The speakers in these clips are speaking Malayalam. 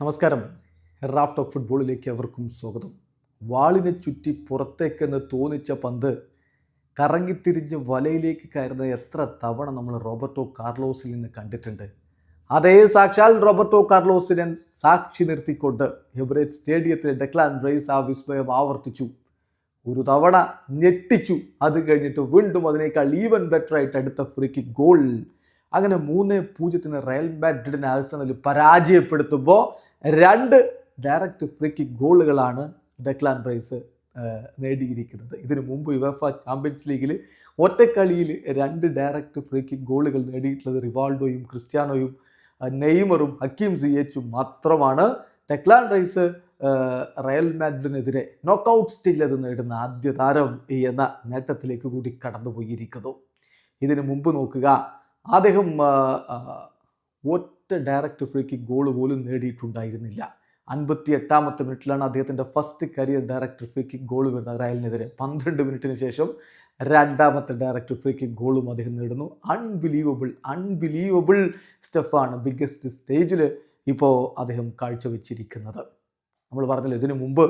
നമസ്കാരം. റാഫ് ടോക്ക് ഫുട്ബോളിലേക്ക് അവർക്കും സ്വാഗതം. വാളിനെ ചുറ്റി പുറത്തേക്കെന്ന് തോന്നിച്ച പന്ത് കറങ്ങിത്തിരിഞ്ഞ് വലയിലേക്ക് കയറുന്ന എത്ര തവണ നമ്മൾ റോബർട്ടോ കാർലോസിൽ നിന്ന് കണ്ടിട്ടുണ്ട്. അതേ സാക്ഷാൽ റോബർട്ടോ കാർലോസിനെ സാക്ഷി നിർത്തിക്കൊണ്ട് എബറേറ്റ് സ്റ്റേഡിയത്തിലെ ഡെക്ലാൻ റൈസ് ആ വിസ്മയം ആവർത്തിച്ചു. ഒരു തവണ ഞെട്ടിച്ചു. അത് കഴിഞ്ഞിട്ട് വീണ്ടും അതിനേക്കാൾ ഈവൻ ബെറ്റർ ആയിട്ട് അടുത്ത ഫ്രീക്ക് ഗോൾ അങ്ങനെ മൂന്ന് പൂജ്യത്തിന് റയൽ മാഡ്രിഡിനെ ആഴ്സണൽ പരാജയപ്പെടുത്തുമ്പോൾ രണ്ട് ഡയറക്റ്റ് ഫ്രീക്ക് ഗോളുകളാണ് ഡെക്ലാൻ റൈസ് നേടിയിരിക്കുന്നത്. ഇതിനു മുമ്പ് യുവഫ ചാമ്പ്യൻസ് ലീഗിൽ ഒറ്റക്കളിയിൽ രണ്ട് ഡയറക്റ്റ് ഫ്രീക്ക് ഗോളുകൾ നേടിയിട്ടുള്ളത് റിവാൾഡോയും ക്രിസ്ത്യാനോയും നെയ്മറും ഹക്കീം സിയച്ചും മാത്രമാണ്. ടെക്ലാൻ റൈസ് റയൽ മാഡ്രിഡിനെതിരെ നോക്കൗട്ട് സ്റ്റേജിൽ അത് നേടുന്ന ആദ്യ താരം എന്ന നേട്ടത്തിലേക്ക് കൂടി കടന്നുപോയിരിക്കുന്നു. ഇതിനു മുമ്പ് നോക്കുക അദ്ദേഹം ഒറ്റ ഡയറക്റ്റ് ഫ്രീ കിക്ക് ഗോൾ പോലും നേടിയിട്ടുണ്ടായിരുന്നില്ല. അൻപത്തി എട്ടാമത്തെ മിനിറ്റിലാണ് അദ്ദേഹത്തിന്റെ first career direct free kick goal വരുന്നത് റയലിനെതിരെ. പന്ത്രണ്ട് മിനിറ്റിന് ശേഷം രണ്ടാമത്തെ ഡയറക്റ്റ് ഫ്രീ കിക്ക് ഗോളും അദ്ദേഹം നേടുന്നു. അൺബിലീവബിൾ അൺബിലീവബിൾ സ്റ്റെഫാണ് ബിഗ്ഗസ്റ്റ് സ്റ്റേജിൽ ഇപ്പോൾ അദ്ദേഹം കാഴ്ചവെച്ചിരിക്കുന്നത്. നമ്മൾ പറഞ്ഞല്ലോ ഇതിനു മുമ്പ്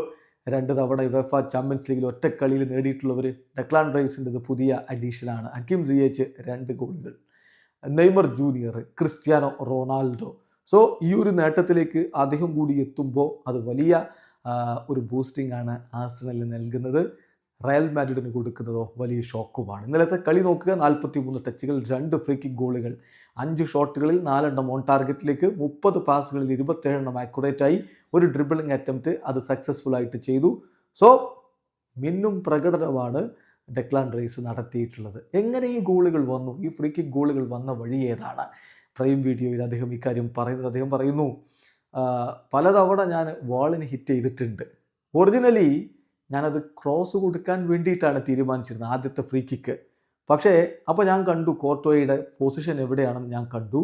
രണ്ട് തവണ വെഫ ചാമ്പ്യൻസ് ലീഗിൽ ഒറ്റക്കളിയിൽ നേടിയിട്ടുള്ളവർ ഡെക്ലാൻ റൈസിന്റെ പുതിയ അഡീഷനാണ് ഹക്കീം സിയേച്ച് രണ്ട് ഗോളുകൾ Neymar junior Cristiano Ronaldo. So ഈ ഒരു നേട്ടത്തിലേക്ക് അദ്ദേഹം കൂടി എത്തുമ്പോൾ അത് വലിയ ഒരു ബൂസ്റ്റിംഗ് ആണ് ആഴ്സണലിന് നൽകുന്നത്. റയൽ മാഡ്രിഡിന് കൊടുക്കുന്നതോ വലിയ ഷോക്കുമാണ്. ഇന്നലത്തെ കളി നോക്കുക നാൽപ്പത്തി മൂന്ന് ടച്ചുകൾ രണ്ട് ഫ്രീ കിക്ക് ഗോളുകൾ അഞ്ച് ഷോട്ടുകളിൽ നാലെണ്ണം ഓൺ ടാർഗറ്റിലേക്ക് മുപ്പത് പാസുകളിൽ ഇരുപത്തേഴെണ്ണം ആയി ഒരു ഡ്രിബിളിംഗ് അറ്റംപ്റ്റ് അത് സക്സസ്ഫുൾ ആയിട്ട് ചെയ്തു. സോ മിന്നും പ്രകടനമാണ് ഡെക്ലാൻ റേസ് നടത്തിയിട്ടുള്ളത്. എങ്ങനെ ഈ ഗോളുകൾ വന്നു? ഈ ഫ്രീ കിക്ക് ഗോളുകൾ വന്ന വഴി ഏതാണ്? പ്രൈം വീഡിയോയിൽ അദ്ദേഹം ഇക്കാര്യം പറയുന്നത് അദ്ദേഹം പറയുന്നു "ആ, പലതവണ ഞാൻ വാളിന് ഹിറ്റ് ചെയ്തിട്ടുണ്ട്. ഒറിജിനലി ഞാനത് ക്രോസ് കൊടുക്കാൻ വേണ്ടിയിട്ടാണ് തീരുമാനിച്ചിരുന്നത് ആദ്യത്തെ ഫ്രീ കിക്ക് പക്ഷേ അപ്പോൾ ഞാൻ കണ്ടു കോർട്ടോയുടെ പൊസിഷൻ എവിടെയാണെന്ന് ഞാൻ കണ്ടു.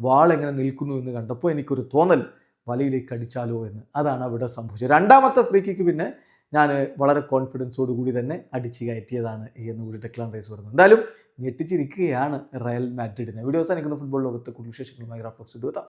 വാൾ എങ്ങനെ നിൽക്കുന്നു എന്ന് കണ്ടപ്പോൾ എനിക്കൊരു തോന്നൽ വലയിലേക്ക് അടിച്ചാലോ എന്ന്. അതാണ് അവിടെ സംഭവിച്ചത്. രണ്ടാമത്തെ ഫ്രീ കിക്ക് പിന്നെ ഞാൻ വളരെ കോൺഫിഡൻസോട് കൂടി തന്നെ അടിച്ച് കയറ്റിയതാണ് എന്ന് കൂടി ഡെക്ലാൻ റൈസ് പറഞ്ഞു എന്തായാലും ഞെട്ടിച്ചിരിക്കുകയാണ് റയൽ മാഡ്രിഡിനെ വീഡിയോസ് അനുക്കുന്ന ഫുട്ബോൾ ലോകത്തെ കൂടുതൽ വിശേഷങ്ങളുമായി റാഫ്ലോക്സ് എടുത്താം